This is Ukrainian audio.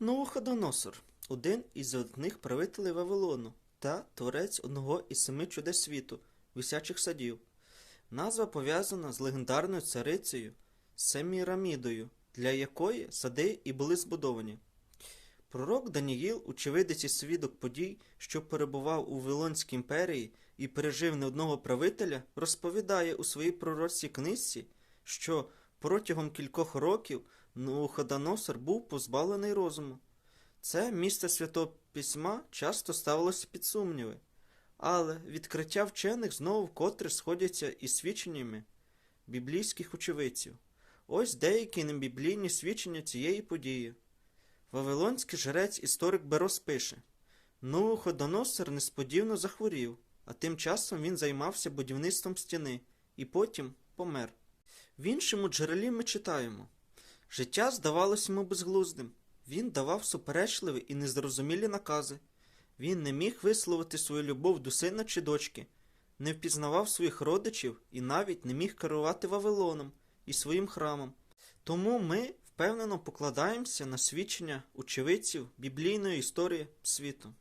Новоходоносор один із одних правителів Вавилону та творець одного із семи чудес світу висячих садів. Назва пов'язана з легендарною царицею Семірамідою, для якої сади і були збудовані. Пророк Даніїл, очевидець і свідок подій, що перебував у Вавилонській імперії і пережив не одного правителя, розповідає у своїй пророцькій книжці, що протягом кількох років Новоходоносор був позбавлений розуму. Це місце святого письма часто ставилося під сумніви, але відкриття вчених знову вкотре сходяться із свідченнями біблійських очевидців. Ось деякі небіблійні свідчення цієї події. Вавилонський жрець історик Берос пише: Новоходоносор несподівано захворів, а тим часом він займався будівництвом стіни і потім помер. В іншому джерелі ми читаємо: життя здавалося йому безглуздим. Він давав суперечливі і незрозумілі накази. Він не міг висловити свою любов до сина чи дочки, не впізнавав своїх родичів і навіть не міг керувати Вавилоном і своїм храмом. Тому ми впевнено покладаємося на свідчення очевидців біблійної історії світу.